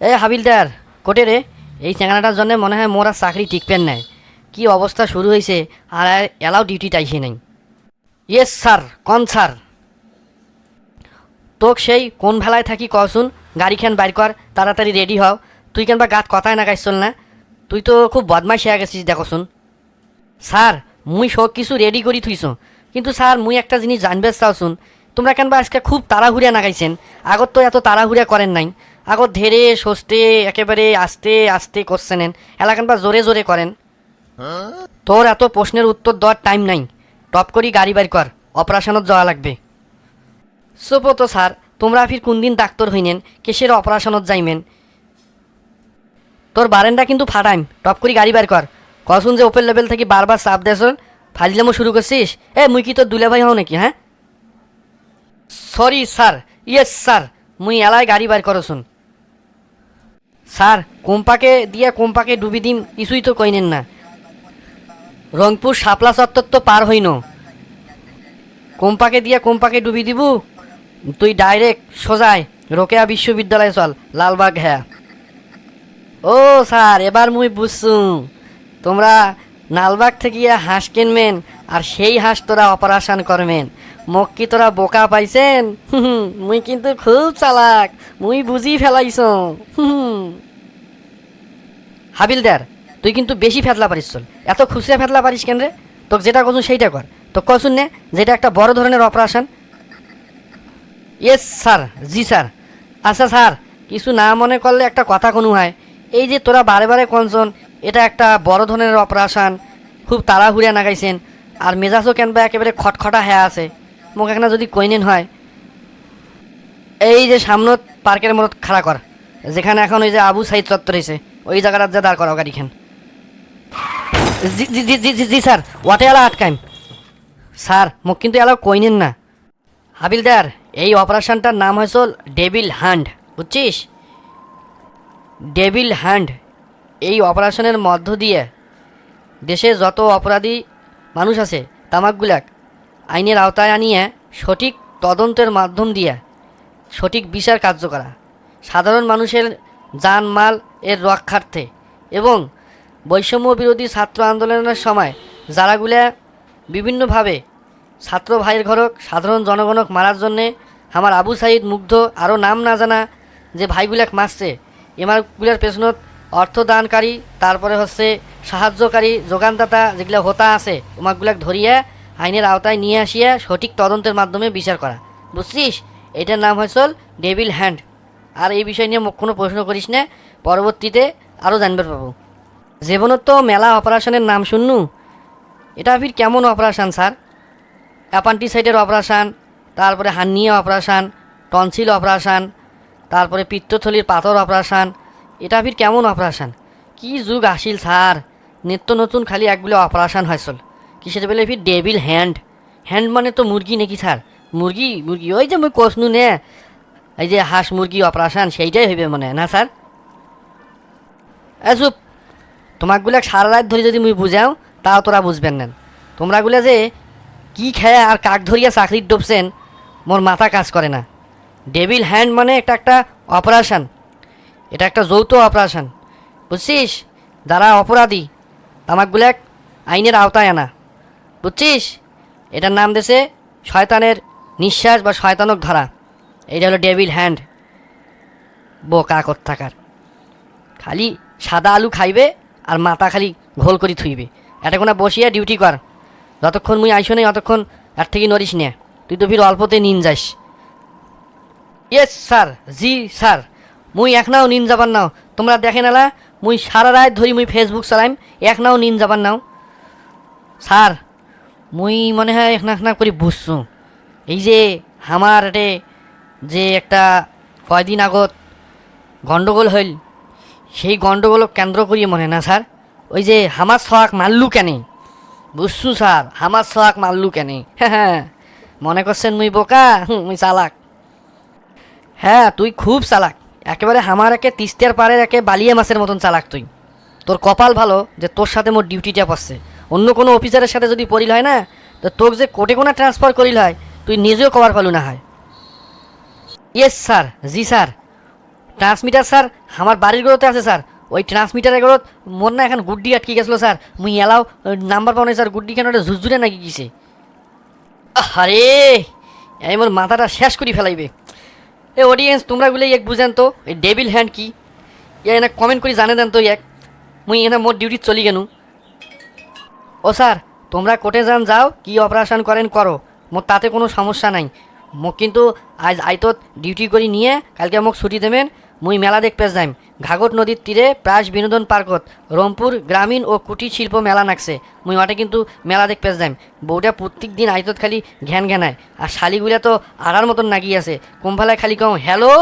এ হাবিলদার, কোটে রে? এই চ্যাংড়াটার জন্য মনে হয় মোর আর চাকরি টিকপেন নাই। কি অবস্থা শুরু হয়েছে আর এলাও ডিউটি টাইছে নাই। ইয়েস স্যার কন স্যার তোক সেই কোন ভেলায় থাকি কসুন গাড়িখান বাইর কর তাড়াতাড়ি রেডি হও। তুই কেন বা গাত কথায় না গাইছল না? তুই তো খুব বদমাইশ হয়ে গেছিস দেখোসুন স্যার মুই সব কিছু রেডি করি থুইছ কিন্তু স্যার মুই একটা জিনিস জানবে চাওছুন তোমরা কেন বা আজকে খুব তাড়াহুড়িয়া নাগাইছেন। আগত তো এত তাড়াহুড়িয়া করেন নাই। আগত ধীরে, সস্তে, একেবারে আস্তে আস্তে করছেন এলাকান বা জোরে জোরে করেন। তোর এত প্রশ্নের উত্তর দেওয়ার টাইম নাই। টপ করি গাড়ি বাইর কর। অপারেশনত যাওয়া লাগবে। সোপো তো স্যার, তোমরা ফির কোন দিন ডাক্তার হইনেন? কেসের অপারেশনত যাইমেন? তোর বারেন্ডা কিন্তু ফাটাইম। টপ করি গাড়ি বাইর কর। কসুন যে ওপেন লেভেল থেকে বারবার চাপ দেছ ফাজিলামো শুরু করছিস? এ, মুই কি তোর দুলে ভাই হও নাকি হ্যাঁ? সরি স্যার ইয়েস স্যার মুই এলায় গাড়ি বাইর করছুন স্যার, কোম্পাকে দিয়ে কোম্পাকে ডুবি দিম, কিছুই তো কইনেন না। রংপুর শাপলা চত্বর তো পার হইন। কোম্পাকে দিয়ে কোম্পাকে ডুবি দিব, তুই ডাইরেক্ট সোজায় রোকেয়া বিশ্ববিদ্যালয়ে চল, লালবাগ হ্যাঁ। ও স্যার, এবার মুই বুঝছু। তোমরা নালবাগ থেকে হাঁস কিনবেন, আর সেই হাঁস তোরা অপারেশন করবেন। মোক কি তোরা বোকা পাইছেন? মুই কিন্তু খুব চালাক, মুই বুঝি ফেলাইছ। হাবিলদার তুই কিন্তু বেশি ফেতলা পারিস চল। এত খুচরা ফেতলা পারিস কেন রে? তোকে যেটা কছুন সেইটা কর। তো কছুন নে, যেটা একটা বড় ধরনের অপারেশন। ইয়েস স্যার জি স্যার আচ্ছা স্যার কিছু না মনে করলে একটা কথা কোনো হয় এই যে তোরা বারে বারে কনসন, এটা একটা বড় ধরনের অপারেশন। খুব তাড়াহুড়িয়া নাগাইছেন। আর মেজাজও কেন বা একেবারে খটখটা হ্যাঁ আছে। মোক এখানে যদি কইনেন হয়। এই যে সামনত পার্কের মতো খাড়া কর, যেখানে এখন ওই যে আবু সাইদ চত্বর হয়েছে ওই জায়গাটা যা দাঁড় করাও গাড়িখান। জি জি জি জি জি স্যার, ওয়াটে এলা আটকাইম স্যার, মোক কিন্তু এলাও কইনেন না। হাবিলদার, এই অপারেশনটার নাম হয়েছে ডেভিল হ্যান্ড বুঝছিস? ডেভিল হ্যান্ড এই অপারেশনের মধ্য দিয়ে দেশে যত অপরাধী মানুষ আছে, তামাকগুলাক আইনের আওতায় আনিয়ে সঠিক তদন্তের মাধ্যম দিয়ে সঠিক বিচার কার্য করা। সাধারণ মানুষের যান মাল এর রক্ষার্থে এবং বৈষম্য বিরোধী ছাত্র আন্দোলনের সময় যারাগুলা বিভিন্নভাবে ছাত্র ভাইয়ের ঘরক, সাধারণ জনগণক মারার জন্যে আমার আবু সাইদ মুগ্ধ আরও নাম না জানা যে ভাইগুলাক মারছে, এমারগুলার পেছনত অর্থদানকারী তারপরে হচ্ছে সাহায্যকারী, যোগানদাতা যেগুলো হোতা আছে ওমাকগুলাক ধরিয়ে আইনের আওতায় নিয়ে আসিয়া সঠিক তদন্তের মাধ্যমে বিচার করা। বুঝছিস? এটার নাম হয়েছে ডেভিল হ্যান্ড। আর এই বিষয় নিয়ে কোনো প্রশ্ন করিস না, পরবর্তীতে আরও জানবার পাবো জীবনত তো মেলা অপারেশনের নাম শুননু? এটা ফির কেমন অপারেশন, স্যার? অ্যাপান্টিসাইটের অপারেশান, তারপরে হান্নিয়া অপারেশান, টনসিল অপারেশান, তারপরে পিত্তথলির পাথর অপারেশান, এটা ফির কেমন অপারেশান? কি যুগ আসিল, স্যার? নিত্য নতুন খালি একগুলো অপারেশান হয়েছিল কিসের বেলে ফির ডেভিল হ্যান্ড হ্যান্ড মানে তো মুরগি নাকি স্যার মুরগি মুরগি। ওই যে মুই কষনু নে, এই যে হাঁস মুরগি অপারেশান সেইটাই হইবে মনে, না স্যার চুপ। তোমাকগুলা সারা রাত ধরে যদি মুই বুঝাও তাও তোরা বুঝবেন না। তোমরাগুলা যে কি খেয়ে আর কাক ধরিয়া চাকরির ডুবছেন মোর মাথা কাজ করে না। ডেভিল হ্যান্ড মানে এটা একটা অপারেশন এটা একটা যৌথ অপারেশন বুঝছিস? যারা অপরাধী তামাকগুলাক আইনের আওতায় আনা। বুঝছিস? এটার নাম দেশে শয়তানের নিঃশ্বাস বা শয়তানক ধারা। এটা হলো ডেভিল হ্যান্ড বোকা কর থাকার খালি সাদা আলু খাইবে আর মাথা খালি ঘোল করি থুইবে। এটা কোনা বসিয়া ডিউটি কর। যতক্ষণ মুই আইসো নেই অতক্ষণ আর থেকে নড়িস নে। তুই তো ফির অল্পতে নিন যাস ইয়েস স্যার জি স্যার মুই এক নাও নিন যাবার নাও। তোমরা দেখে নালা, মুই সারা রাত ধরি মুই ফেসবুক চালাইম এক নাও নিন যাবার নাও। স্যার মুই মনে হয় এক না এক না করে বুঝছু। এই যে আমার এটে যে একটা কয়দিন আগত গন্ডগোল হইল, সেই গন্ডগোলক কেন্দ্র করিয়ে মনে না, স্যার? ওই যে হামার সোহাগ মারলু কেনে? বুঝছু, স্যার? হামার সোহাগ মারলু কেনে? হ্যাঁ মনে করছেন মুই বোকা? মুই চালাক। হ্যাঁ তুই খুব চালাক। একেবারে আমার একে তিস্তের পাড়ের একে বালিয়া মাছের মতন চালাক তুই। তোর কপাল ভালো যে তোর সাথে মোর ডিউটিটা পাচ্ছে অন্য কোনো অফিসারের সাথে যদি পড়িল হয় না, তো তোকে যে কোটে কোনা ট্রান্সফার করিল হয়, তুই নিজেও কভার পালু না হয়। ইয়েস স্যার জি স্যার ট্রান্সমিটার স্যার আমার বাড়ির গড়তে আছে স্যার ওই ট্রান্সমিটারের গড়ত মোর না এখন গুড্ডি আটকে গেছিল স্যার মুই এলাও নাম্বার পাও স্যার গুড্ডি কেন ওটা ঝুরঝুরে নাকি কিসে? আরে এই মোর মাথাটা শেষ করি ফেলাইবে। এ অডিয়েন্স তোমরা গুলো এক বুঝেন তো, এই ডেবিল হ্যান্ড কি? এনে কমেন্ট করে, জানে দেন তো এক। মুই এনে মোর ডিউটি চলি কেন ও স্যার, তোমরা কোর্টে যান, যাও, কি অপারেশন করেন করো। মোর তাতে কোনো সমস্যা নাই। মোক কিন্তু আজ আইতত ডিউটি করি নিয়ে কালকে মোক ছুটি দেবেন, মুই মেলা দেখতে যাইম। ঘাগট নদীর তীরে প্রাস বিনোদন পার্কত রংপুর গ্রামীণ ও কুটির শিল্প মেলা নাকছে মুই ওটা কিন্তু মেলা দেখতে যাইম। বউটা প্রত্যেক দিন আইতত খালি ঘ্যান ঘ্যানায়। আর শালিগুলা তো আড়ার মতন নাগি আছে কোমফালায় খালি কম হ্যালো?